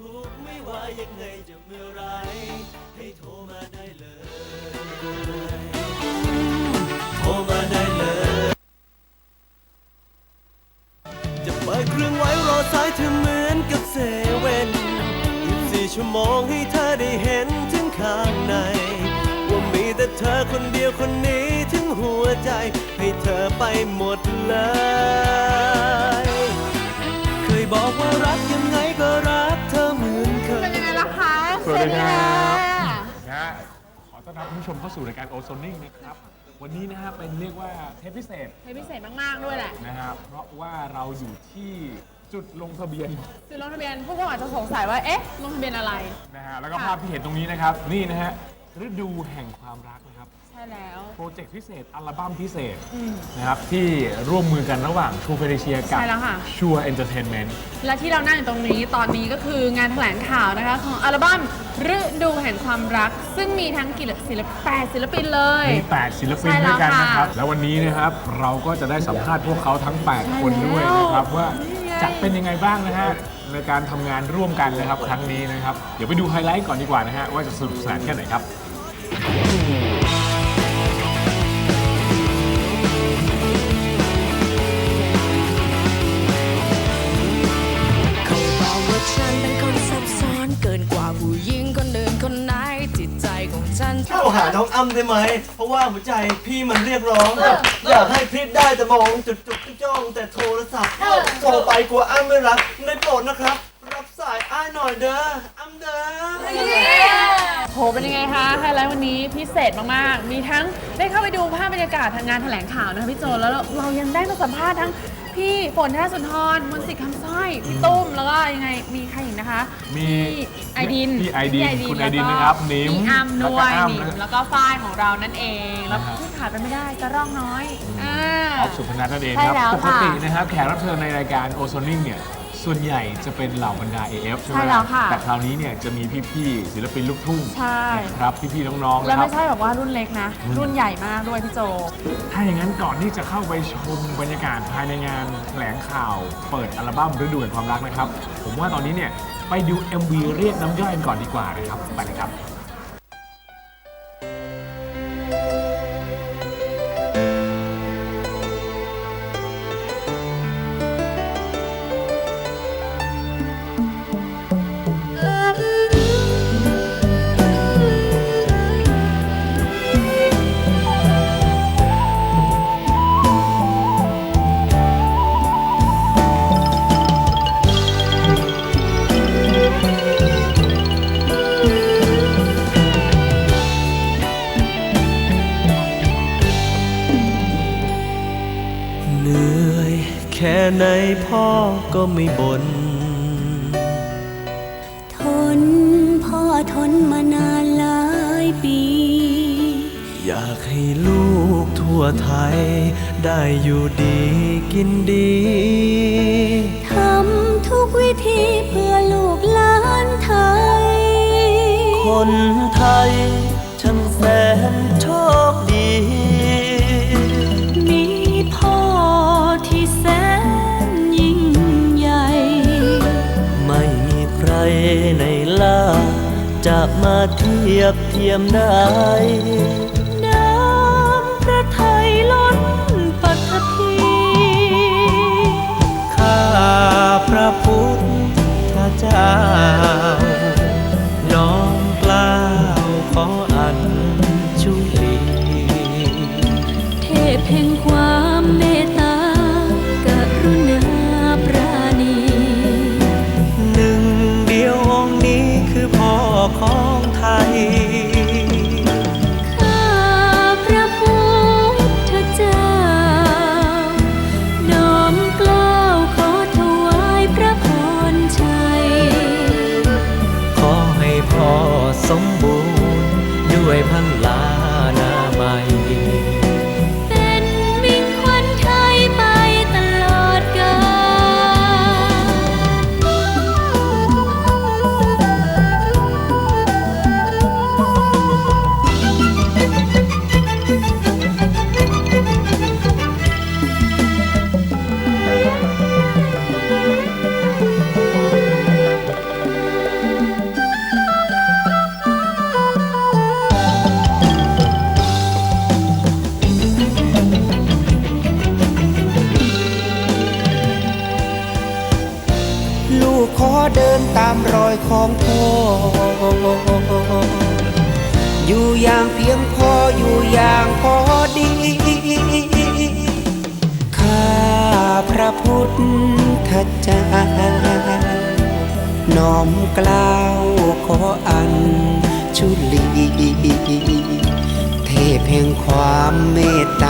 ทุกไม่ว่ายังไงจะเมื่อไรให้โทรมาได้เลยโทรมาได้เลย จะเปิดเครื่องไว้รอสายเธอเหมือนกับเซเว่น24ชั่วโมงให้เธอได้เห็นถึงข้างใน ว่ามีแต่เธอคนเดียวคนนี้ถึงหัวใจ ให้เธอไปหมดเลย เคยบอกว่ารักยังไงก็รัก วัสดีครับเซ็นแล้วนะฮะขอต้อนรับคุณผู้ชมเข้าสู่รายการโอโซนิ่งนะครับ วันนี้นะฮะเป็นเรียกว่าเทปพิเศษให้พิเศษมาก ๆ ด้วยแหละ นะครับเพราะว่าเราอยู่ที่จุดลงทะเบียนคือลงทะเบียนผู้ชมอาจจะสงสัยว่า เอ๊ะ ลงทะเบียนอะไร นะฮะแล้วก็ค่ะภาพที่เห็นตรงนี้นะครับ นี่นะฮะฤดูแห่งความรักนะครับใช่แล้ว โปรเจกต์พิเศษ อัลบั้มพิเศษอืมนะครับที่ร่วมมือกันระหว่าง True f e d e c i a กับ ใช่แล้วค่ะ Sure Entertainment และที่เรานั่งอยู่ตรงนี้ตอนนี้ก็คืองานแถลงข่าวนะคะของอัลบั้มฤดูแห่งความรัก ซึ่งมีทั้งกี่ศิลปแปดศิลปินเลย มี 8 ศิลปินใช่แล้ด้ววยกันนะครับค่ะแล้ววันนี้นะครับเราก็จะได้สัมภาษณ์พวกเขาทั้ง 8 คนด้วยนะครับ ว่านี่ไง จะเป็นยังไงบ้างนะฮะ ในการทำงานร่วมกันนะครับครั้งนี้นะครับ เดี๋ยวไปดูไฮไลท์ก่อนดีกว่านะฮะ ว่าจะสนุกสนานแค่ไหนครับ ฉันเข้าหาน้องอ้ำได้ไหม เพราะว่าหัวใจพี่มันเรียกร้อง อยากให้พริบได้แต่มองจุดจุดๆจ้องแต่โทรศัพท์โทรไปกลัวอ้ำไม่รับได้โปรดนะครับ รับสายอ้ายหน่อยเด้ออ้ำเด้อโหเป็นยังไงคะไฮไลท์วันนี้พิเศษมากๆ มีทั้งได้เข้าไปดูภาพบรรยากาศทางงานแถลงข่าวนะคะพี่โจแล้วเราเรายังได้มาสัมภาษณ์ทั้ง พี่ฝนธนสุนทรมนต์สิทธิ์คำสร้อยพี่ตุ้มแล้วก็ยังไงมีใครอีกนะคะมีพี่ไอดินพี่ไอดินพี่คุณไอดินแล้วก็นะครับนิมพี่อ้ำแล้วด้ก็วยอ้ำนิมนะแล้วก็ฝ้ายของเรานั่นเอง แล้วนะฮะที่ขาดไปไม่ได้กระร่องน้อยอ่า ออฟสุพนัทนั่นเองใช่ครับแล้วปกค่ะ ตินะครับแขกรับเชิญในรายการโอโซนิ่งเนี่ย ส่วนใหญ่จะเป็นเหล่าบรรดา AF ใช่ไหมใช่แล้วค่ะ แต่คราวนี้เนี่ยจะมีพี่ๆศิลปินลูกทุ่งใช่ นะครับพี่ๆน้องๆแล้วนะครับไม่ใช่แบบว่ารุ่นเล็กนะรุ่นใหญ่มากด้วยพี่โจ ถ้าอย่างนั้นก่อนที่จะเข้าไปชมบรรยากาศภายในงานแถลงข่าวเปิดอัลบั้มฤดูแห่งความรักนะครับ ผมว่าตอนนี้เนี่ยไปดู MV เรียกน้ำย่อยกันก่อนดีกว่านะครับไปเลยครับ ก็ไม่บน่นทนพ่อทนมานานหลายปี อยากให้ลูกทั่วไทย ได้อยู่ดีกินดีทำทุกวิธีเพื่อลูกหลานไทย คน มาเทียบเทียมได้ามรอยของพ่อ อยู่อย่างเพียงพออยู่อย่างพอดี ข้าพระพุทธเจ้าน้อมกล่าวขออัญชุลี เทพแห่งความเมตตา